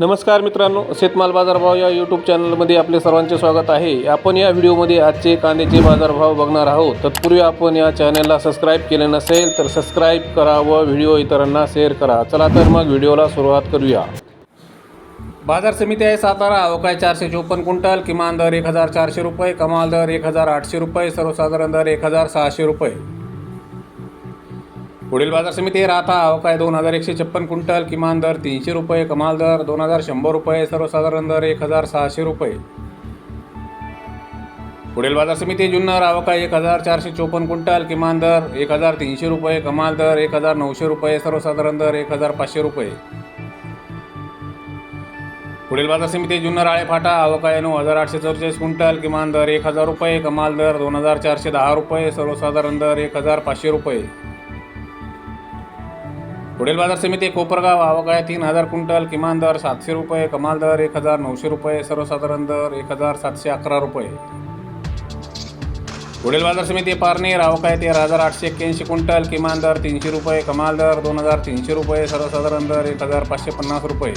नमस्कार मित्रांनो शेतमाल बाजारभाव या यूट्यूब चॅनलमध्ये आपले सर्वांचे स्वागत आहे. आपण या व्हिडिओमध्ये आजचे कांद्याचे बाजारभाव बघणार आहोत. तत्पूर्वी आपण या चॅनलला सबस्क्राईब केले नसेल तर सबस्क्राईब करा व व्हिडिओ इतरांना शेअर करा. चला तर मग व्हिडिओला सुरुवात करूया. बाजार समिती आहे सातारा. अवकाय चारशे चोपन्न क्विंटल किमान दर एक हजार चारशे रुपये कमाल दर एक हजार आठशे रुपये सर्वसाधारण दर एक हजार सहाशे रुपये. पुढील बाजार समिती आहे राहता अवकाय दोन हजार एकशे छप्पन क्विंटल किमान दर तीनशे रुपये कमाल दर दोन हजार शंभर रुपये सर्वसाधारण दर एक हजार सहाशे रुपये. पुढील बाजार समिती जुन्नर आवका एक हजार चारशे चोपन्न क्विंटल किमान दर एक हजार तीनशे रुपये कमाल दर एक हजार नऊशे रुपये सर्वसाधारण दर एक हजार पाचशे रुपये. पुढील बाजार समिती जुन्नर आळे फाटा अवकाय नऊ हजार आठशे चौवेचाळीस क्विंटल किमान दर एक हजार रुपये कमाल दर दोन हजार चारशे दहा रुपये सर्वसाधारण दर एक हजार पाचशे रुपये. पुढील बाजार समिती कोपरगाव अवकाय तीन हजार क्विंटल किमान दर सातशे रुपये कमाल दर एक हजार नऊशे रुपये सर्वसाधारण दर एक हजार सातशे अकरा रुपये. पुढील बाजार समिती पारनेर अवकाय तेरा हजार आठशे एक्क्याऐंशी क्विंटल किमान दर तीनशे रुपये कमाल दर दोन हजार तीनशे रुपये सर्वसाधारण दर एक हजार पाचशे पन्नास रुपये.